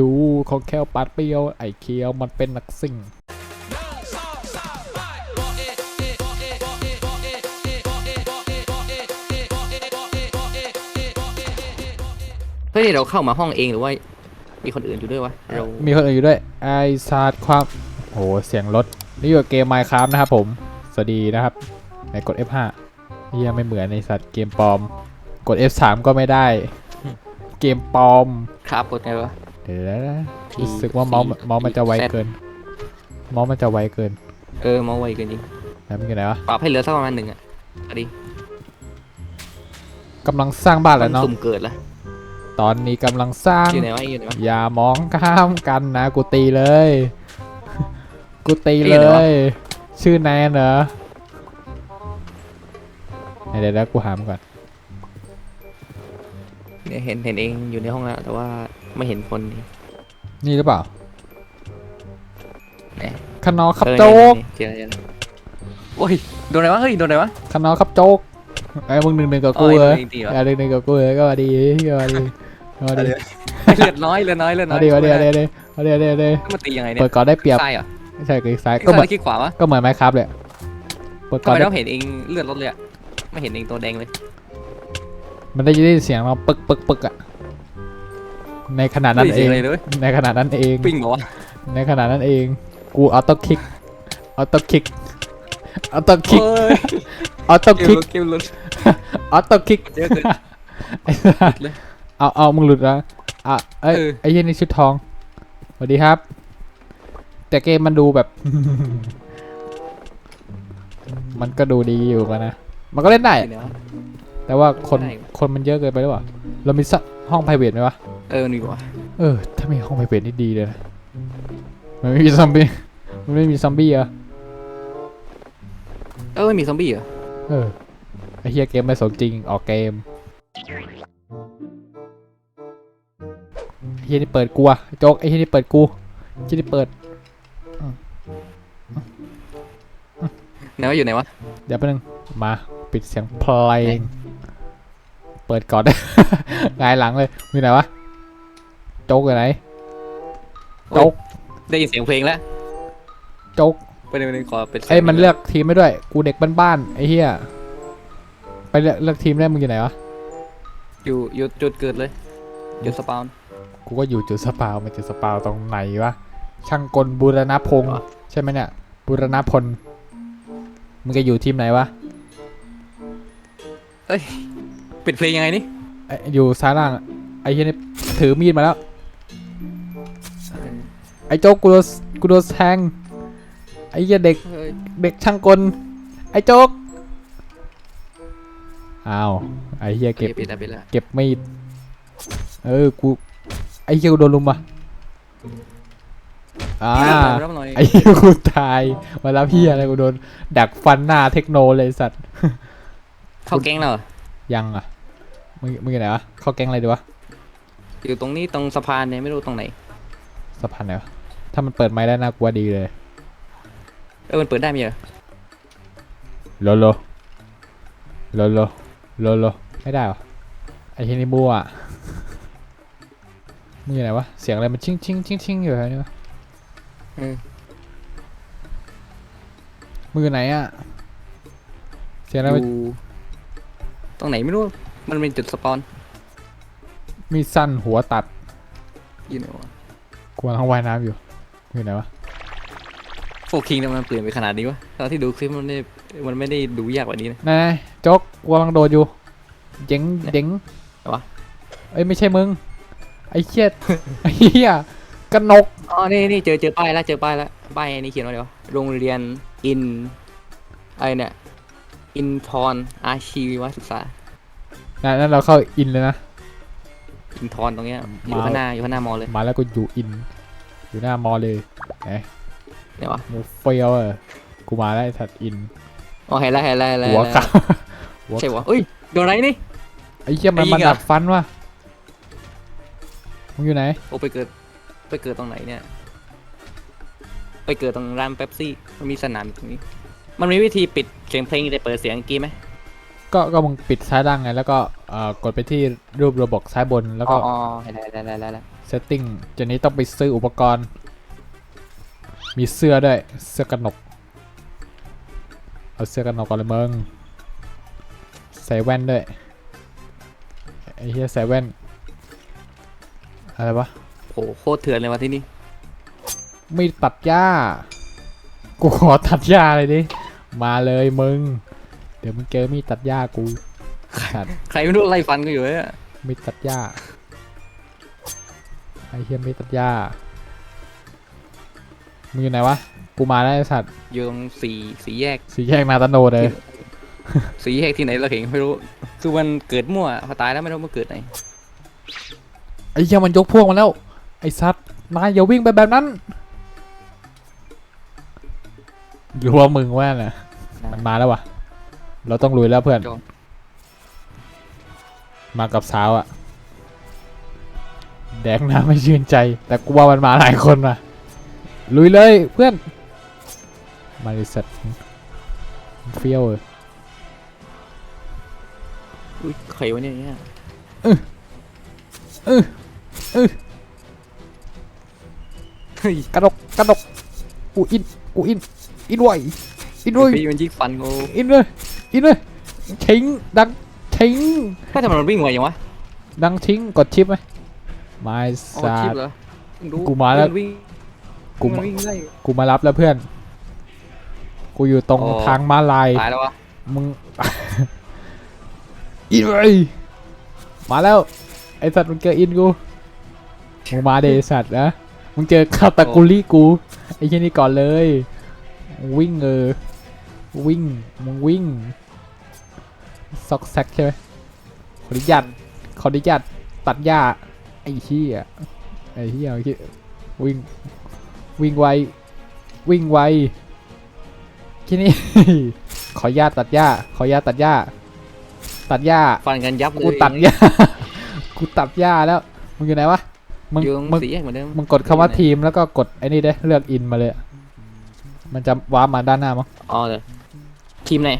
ดูของแควปัดเปรียว ไอ้เคียวมันเป็นนักซิ่งเฮ้ยเราเข้ามาห้องเองหรือว่า มีคนอื่นอยู่ด้วยวะเรามีคนอื่นอยู่ด้วยไอซาดความโหเสียงรถนี่อยู่กับเกม Minecraft นะครับผม สวัสดีนะครับไหนกด F5 เฮียไม่เหมือนในสัตว์เกมปลอม กด F3 ก็ไม่ได้ เกมปลอมครับกดไงวะ เดี๋ยวนะ T รู้สึกว่าเมาส์ C เมาส์มันจะไว Z เกิน เมาส์มันจะไวเกิน เออมาไวเกินจริงแล้วมันอยู่ไหนวะปรับให้เหลือสักประมาณหนึ่งอะเอาดิกำลังสร้างบ้านมัแล้วนเนาะสุ่มเกิดละตอนนี้กำลังสร้างอยู่ไหนวะอยู่ไหนวะอย่ามองข้ามกันนะกูตีเลย กูตีตีเลเหรอยชื่อแนนเหรอเดี๋ยวเดี๋ยวกูหามนก่อนเนี่ยเห็นเห็นเองอยู่ในห้องแล้วแต่ว่า ไม่เห็นคนนี่นี่หรือเปล่าไหนขนอครับเออโจ๊กนี่เจอแล้วเจอแล้วโอ้ยโดนอะไรวะเฮ้ยโดนอะไรวะ ขนอครับโจ๊กไอ้มึงหนึ่งหนึ่งกับกูอ๋อเลยจริงๆเหรออย่าหนึ่งหนึ่งกับกูเลยก็มาดีก็มาดีก็มาดีเลือดน้อยเลือดน้อยเลือดน้เอาอยดีเอาดีเอาดีเอาดีเอาดีเอาดีมันตียังไงเนี่ยเปิดก่อนได้เปรียบซ้ายเหรอไม่ใช่คลิกซ้ายก็ก็เหมืมาอนขี้ขวาวะก็เหมือนไมครับเลยเปิดทำก่อนไมได้ต้องเห็นเองเลือดลดเลยอะไม่เห็นเองตัวแดงเลยมันได้ยินเสียงเราปึกปึกปึกอะ ในขนาดนั้นไม่ได้เอยินงอะไรเลย ในขนาดนั้นเอง ปิ้งเหรอวะในขณะนั้นเอง กูออโต้คลิกออโต้คลิกออโต้คลิกเฮ้ยออโต้เกคลิมกลุดเกมลุดออโต้คลิกเยอะเกินไอ้สัสเลยเอาเอามึงหลุดแล้วอะเอ้ยเออ ไอ้เหี้ยนี่ชุดทองสวัสดีครับ แต่เกมมันดูแบบ มันก็ดูดีอยู่กันนะ มันก็เล่นได้ เดี๋ยวแต่ว่าคนได้ คนมันเยอะเกินไปหรือเปล่าเรามีสัก ห้อง p r i v a t ไหมวะ เออนี่กว่า เออ ถ้ามีห้อง p r i v a t นี่ดีเลยนะมันไม่มีซอมบี้ มันไม่มีซอมบี้เหรอะเออไม่มีซอมบี้เหรอ เออ ไอ้เฮียเกมไม่สมจริง ออกเกมไอ้เฮียนี่เปิดกูอะโจ๊กไอ้เฮียนี่เปิดกูไอ้เฮียนี่เปิดไหนว่าอยู่ไหนวะ เดี๋ยวแป๊บนึง มา ปิดเสียงเพลง เปิดก่อนหงายหลังเลยมีไหนวะโจ๊กอยู่ไหนโจ๊กได้ยินเสียงเพลงแล้วโจ๊กไปหนึ่งหนึ่งขอเป็นสีงเอ้ยมันเลือกทีมไม่ด้วย กูเด็กบ้านๆไอ้เฮียไปเลือกเลือกทีมได้มึงอยู่ไหนวะอยู่อยู่จุดเกิดเลยจุดสปาวน์กูก็อยู่จุดสปาวมันจุดสปาวตรงไหนวะช่างกลบูรณพงษ์อ๋อใช่ไหมเนี่ยบูรณพลมึงจะอยู่ทีมไหนวะ ปิดเพลงยังไงนี่ไอ้อยู่ซ้ายล่างอะไอ้เหี้ยนี่ถือมีดมาแล้ว ไอ้โจ๊กกูโดนกูโดนแทงไอ้เหี้ยเด็ก เฮ้ยเด็กช่างกล ไอ้โจ๊กอ้าวไอ้เหี้ยเก็บ ปิดแล้วปิดแล้วเก็บมีด เออ กู ไอ้เหี้ยกูโดนลุมอะอ่า รับหน่อยไอ้เหี้ยกูตายมาแล้วพี่อะไรกูโดน ดักฟันหน้าเทคโนเลยสัตว์ เข้าแก๊งแล้วเหรอยังอะ มึงมึงอยู่ไหนวะเข้าแก๊งอะไรดีวะอยู่ตรงนี้ตรงสะพานเนี่ยไม่รู้ตรงไหนสะพานไหนวะถ้ามันเปิดไม้ได้น่ากลัวดีเลยเออมันเปิดได้ไหมเหรอโลโลโลโลโลโลไม่ได้วะไอ้เฮยนี่มั่วอะมึงอยู่ไหนวะเสียงอะไรมันชิงชิงชิงชิงอยู่แถวนี้วะเออมึงอยู่ไหนอะเสียงอะไรอมันยู่ตรงไหนไม่รู้ มันเป็นจุดสปอนมีสั้นหัวตัดอยู่ไหนวะกวางเขาว่ายน้ำอยู่มึงอยู่ไหนวะโฟคิงทำไมมันเปลี่ยนไปขนาดนี้วะตอนที่ดูคลิปมันไม่ได้มันไม่ได้ดูยากกว่านี้นะ นายโจ๊กกวางโดดอยู่เจ๋งเจ๋งไหนวะ เอ้ยไม่ใช่มึงไอ้เชี่ยไอ้เหี้ยกระนกอ๋อ นี่นี่เจอเจอป้ายแล้วเจอป้ายแล้วป้ายอันนี้เขียนว่าอะไรวะ โรงเรียนอินอะไรเนี่ย อินทรอาชีวศึกษา นั่นนั่นเราเข้าอินเลยนะ อินทรตรงเนี้ยอยู่ข้างหน้าอยู่ข้างหน้ามอเลยมาแล้วก็อยู่อิน อยู่หน้ามอเลยไหนไหนวะมูเฟียวเออกูมาแล้วไอ้สัตว์อินอ๋อเห็นแล้วเห็นแล้วเห็นแล้วหัวเห็นขาแล้วใช่วะเอ้ยโดนอะไรนี่ไอ้เหี้ยมันไอ้ยิมันงอะดัดฟันวะมึงอยู่ไหนโอ้ไปเกิดไปเกิดตรงไหนเนี่ย ไปเกิดตรงร้านเป๊ปซี่มันมีสนามอยู่ตรงนี้ มันมีวิธีปิดเสียงเพลงแต่เปิดเสียงเมื่อกี้ไหม ก็ก็มึงปิดซ้ายล่างไงแล้วก็เอ่อกดไปที่รูประบบซ้ายบนแล้วอ๋ก็ออ๋อเห็นแล้วเห็นแล้วเห็นแล้วเห็นแล้ว setting เจนนี้ต้องไปซื้ออุปกรณ์ มีเสื้อด้วยเสื้อกันหนกเอาเสื้อกันหนกก่อนเลยมึงใส่แว่นด้วยไอ้เหี้ยใส่แว่นอะไรวะ โหโคตรเถื่อนเลยวะที่นี่มีดตัดหญ้า กูขอตัดหญ้าเลยดิ มาเลยมึงเดี๋ยวมึงเจอมีดตัดหญ้ากูสัตว์ใครไม่รู้ไล่ฟันกันอยู่เนี่ยมีดตัดหญ้าไอ้เฮียมีดตัดหญ้ามึงอยู่ไหนวะกูมาแล้วไอ้สัตว์อยู่ตรงสี่สี่แยก สีแยกนาตาโนเลย สี่แยกที่ไหนเราเห็นไม่รู้ คือมันเกิดมั่วพอตายแล้วไม่รู้มันเกิดไหนไอ้เหี้ยมันยกพวกมาแล้ว ไอ้สัตว์นายอย่าวิ่งไปแบบนั้นรู้ว่ามึงว่าน่ะมันมาแล้ววะ เราต้องลุยแล้วเพื่อนจบมากับสาวอะแดกน้ำไม่ชื่นใจ แต่กูว่ามันมาหลายคนว่ะลุยเลยเพื่อน มาดิสัตว์เฟี้ยวเลยอุ้ยใครวะเนี่ยเนี่ยเออเออเฮ้ยกระดกกระดกกูอินกูอินอินไวอินไว พี่มันยิงฟันกูอินเลย อินเลยทิ้งดังทิ้งถ้าทำไมมันวิ่งไวอย่างวะดังทิ้งกดชิปไหมไม่อ๋อสัชิปตว์ เหรอเพิ่งรู้กูมาแล้ว นวิ่งกูมันมาวิ่งได้กูมารับแล้วเพื่อน กูอยู่ตรงอ๋อทางม้าลายตายแล้ววะมึง อินเลยมาแล้ว ไอสัตว์มึงเจออินกูมึงมาเดไอ้สัตว์นะมึงเจอคาตากุลี่กูไอ้เช่นนี้ก่อนเลย วิ่งเออ วิ่งมึงวิ่งซอกแซกใช่ไหมขออนุญาตขออนุญาตตัดหญ้าไอ้เหี้ยไอ้เหี้ยเมื่อกี้วิ่งวิ่งไววิ่งไวแค่นี้ขออนุญาตตัดหญ้าขออนุญาตตัดหญ้าตัดหญ้าฟันกันยับเลยกูตัดหญ้ากูตัดหญ้าแล้วมึงอยู่ไหนวะมึงอยู่ตรงมึงสี่แยกเหมือนเดิมมึงกดคำว่าทีมแล้วก็กดไอ้นี่ได้เลือกอินมาเลยอะมันจะว้าร์ปมาด้านหน้ามั้งอ๋อเลย ทีมไหน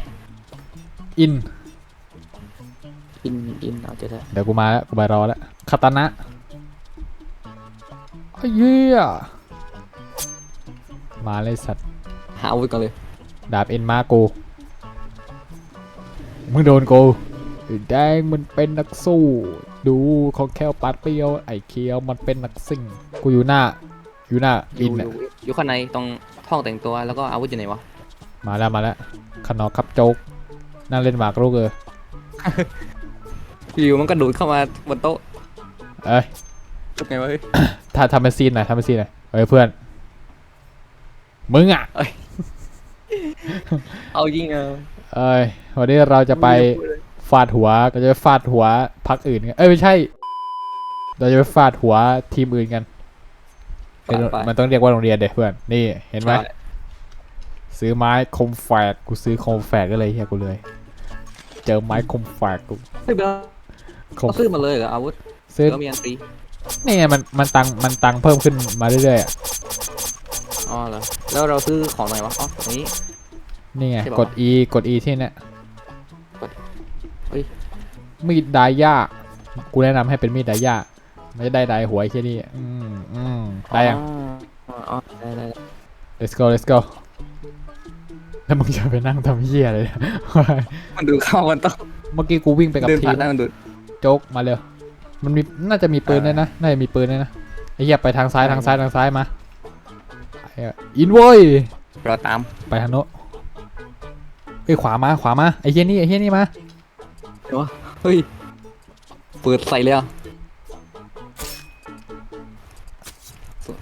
อิน อินอินเอาเจอแล้วเดี๋ยวกูมาแล้วกูไปรอแล้วคาตานะไอ้เหี้ยมาเลยสัตว์หาอาวุธก่อนเลยดาบเอ็นมากูมึงโดนกูไอ้แดงมันเป็นนักสู้ ดูของแควปัดเปรียวไอ้เคียวมันเป็นนักซิ่งกูอยู่หน้า อยู่หน้าออิยู่นออะยู่อยู่ข้างในตรงห้องแต่งตัวแล้วก็อาวุธอยู่ไหนวะมาแล้วมาแล้ว ขนอครับโจ๊กนั่งเล่นหมากรุกเอออยู่มันก็ดูดเข้ามาบนโต๊ะเอ้ยทำไงวะเฮ้ยถ้าทำเป็นซีนหน่อยทำเป็นซีนหน่อยเฮ้ยเพื่อน มึงอะเอายิงเออเอ้ยวันนี้เราจะไปฟาดหัวเราจะไปฟาดหัวพักอื่นกันเอ้ยไม่ใช่ เราจะไปฟาดหัวทีมอื่นกันไปไปมันต้องเรียกว่าโรงเรียนเด็กเพื่อน นี่เห็นไหมใช่ ซื้อไม้คมแฝกกูซื้อคมแฝกก็เลยเฮียกูเลย เจอไม้คมแฝกกูเฮ้ยเบลคมเอาซื้อมาเลยเหรออาวุธซื้อแล้วมีอันตีนี่ไงมันมันตังมันตังเพิ่มขึ้นมาเรื่อยๆอะอ๋อเหรอแล้วเราซื้อของไหนวะอ๋อตรงนี้ นี่ไงใช่ปะ กด E กด E ที่เนี่ยกดเฮ้ยมีดดายากูแนะนำให้เป็นมีดดายาไม่ได้ได้หัวไอ้แค่นี้อืมอืมได้ยัง อ๋ออ๋อได้ได้ได้ let's go let's go แล้วมึงจะไปนั่งทำเหี้ยอะไรเนี่ยมันดูเข้ามันต้องเมื่อกี้กูวิ่งไปกับเดินทีผ่ามนได้มันดูดโจ๊กมาเร็วมันมีน่าจะมีปืนด้วยนะน่าจะมีปืนด้วยนะไอ้เหี้ยไปทางซ้ายทางซ้ายทางซ้ายมาไอ้เหี้ยอินโว้ยเราตามไปทางโน้นเอ้ยขวามาขวามาไอ้เหี้ยนี่ไอ้เหี้ยนี่มา เฮ้ยเปิดใส่เลยอะ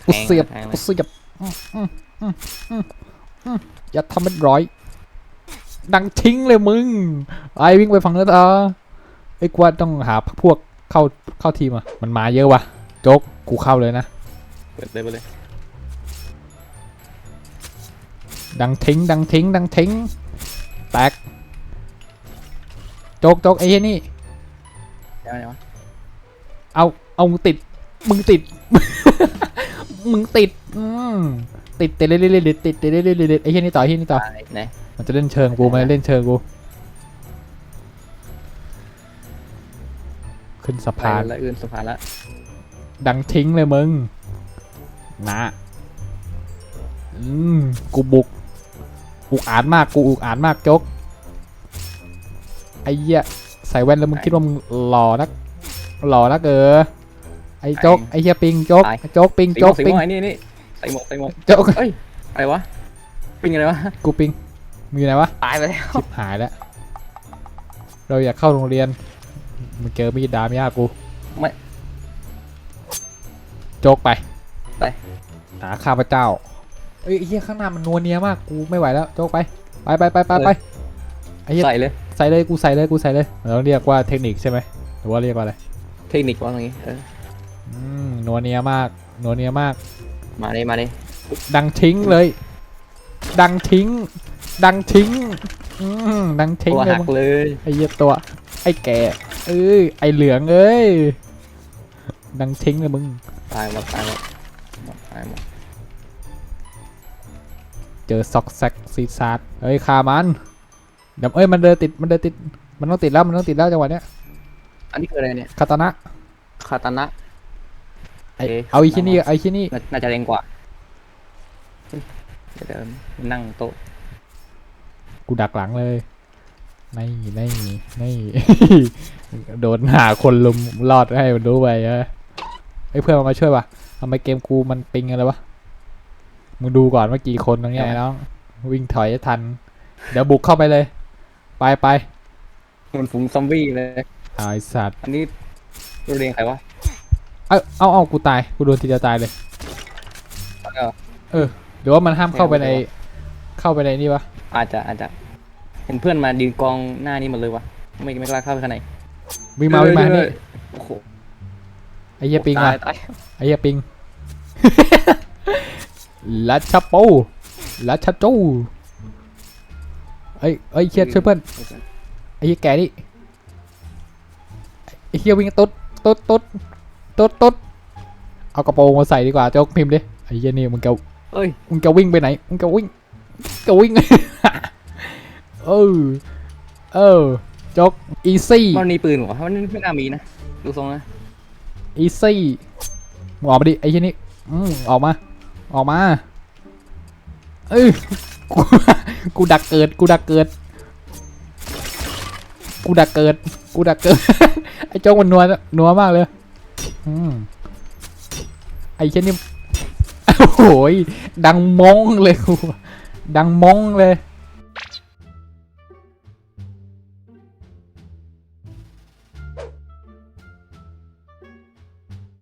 กูเสียบแทงเลกูยเสียบอืมอืมอืมอืมอืม อย่าทำเป็นร้อย ดังทิ้งเลยมึง ไอ้วิ่งไปฝั่งนั้นอะไอ้กว่าต้องหาพวกเข้าเข้าทีมอะ มันมาเยอะว่ะ โจ๊กกูเข้าเลยนะ เปิดเลยไปเลย ดังทิ้ง ดังทิ้ง ดังทิ้ง แตก โจ๊กโจ๊กไอ้เหี้ยนี่ เดี๋ยวเดี๋ยวเอา เอามึงติด มึงติด มึงติด อืม ติดติดเรื่อยๆติดติดติดเรื่อยๆไอ้เหี้ยนี่ต่อไอ้เหี้ยนี่ต่อไหนมันจะเล่นเชิงกูมันเล่นเชิงกูขึ้นสะพานนละอื่นสะพานละดังทิ้งเลยมึงนะอืมกูบุกอุกอาจมากกูอุกอาจมากจกไอ้เหี้ยใส่แว่นแล้วมึงคิดว่ามึงหล่อนักหล่อนักเออไอ้จกไอ้เหี้ยปิงจกจกปิงจกปิงวกไอ้นี่นี่ ส่หมวกใส่หมวกโจ๊กเอ้ยอะไรวะเป็นอะไรวะกูปิงมึงอยู่ไหนวะตายไปแล้วชิบหายแล้ว เราอยากเข้าโรงเรียนมึงเจอมีดดามยากูไม่โจ๊กไปไปหาข้าพเจ้าเอ้ยไอ้เฮียข้างหน้ามันนัวเนียมากกูไม่ไหวแล้วโจ๊กไปไปไปไปไปไปไอ้เฮียใส่เลยใส่เลยกูใส่เลยกูใส่เลยเราเรียกว่าเทคนิคใช่ไหมหรือว่าเรียกว่าอะไรเทคนิคว่าตรงนี้เอออืมนัวเนียมากนัวเนียมาก มาเลยมาเลยดังทิ้งเลย ดังทิ้ง ดังทิ้งอืมดังทิ้งตัวเลยหักมึงเลย ไอ้เหี้ยตัว ไอ้แก่เอ้ยไอ้เหลืองเอ้ยดังทิ้งเลยมึง ตายหมดตายหมดหมดตายหมดเจอซอกแซกซีซาร์เฮ้ยคามันเดี๋ยวเอ้ยมันเดินติดมันเดินติดมันต้องติดแล้วมันต้องติดแล้วจังหวะเนี้ยอันนี้คืออะไรเนี่ยคาตานะคาตานะ ไอ้โอเคเอาอีกที่นี่เอาอีกที่นี่น่าน่าจะแรงกว่าเฮ้ยเดี๋ยวเดี๋ยวนั่งโต๊ะกูดักหลังเลยนี่นี่นี่โดนหาคนลุมรอดให้มันรู้ไปเออไอ้ยเพื่อนมันมาช่วยว่ะทำไมเกมกูมันปิงอะไรวะมึงดูก่อนว่ากี่คนตรงเนี้ยไอ้น้องวิ่งถอยให้ทัน เดี๋ยวบุกเข้าไปเลย ไปไปมันฝูงซอมบี้เลย เอาไอ้สัตว์ อันนี้โรงเรียนใครวะ เอาเอาเอากูตาย กูโดนทีเดียวตายเลย เออหรือว่ามันห้ามเข้าไปในไม่เอาเข้าไปในนี่วะ อาจจะอาจจะเห็นเพื่อนมายืนกองหน้านี้หมดเลยวะไม่ไม่กล้าเข้าไปข้างในวิ่งมาวิ่งมาเออนี่โอ้โหไอ้เหี้ยปิงตาอะยตายไอ้เหี้ยปิงลัชชาปูลัชชาจูเอ้ยเอ้ยเชียช่วยเพื่อนไอ้เหี้ยแกนี่ไอ้เหี้ยวิ่งตุ๊ดตุ๊ดตุ๊ด ตุ๊ดตุ๊ดเอากระโปรงมาใส่ดีกว่าโจ๊กพิมพ์ดิไอ้เหี้ยนี่มึงจะเอ้ยมึงจะวิ่งไปไหนมึงจะวิ่งจะวิ่งเออเออโจ๊กอีซี่มันมีปืนเหรอมันไม่น่ามีนะดูทรงนะอีซี่มึงออกมาดิไอ้เหี้ยนี่อืมออกมา ออกมา เอ้ยกูกูดักเกิด กูดักเกิด กูดักเกิด กูดักเกิด ไอ้โจ๊กมันนัวนัวมากเลยอืม ไอ้เช่นนี้โอ้โหยดังมงเลยกูดังมงเลย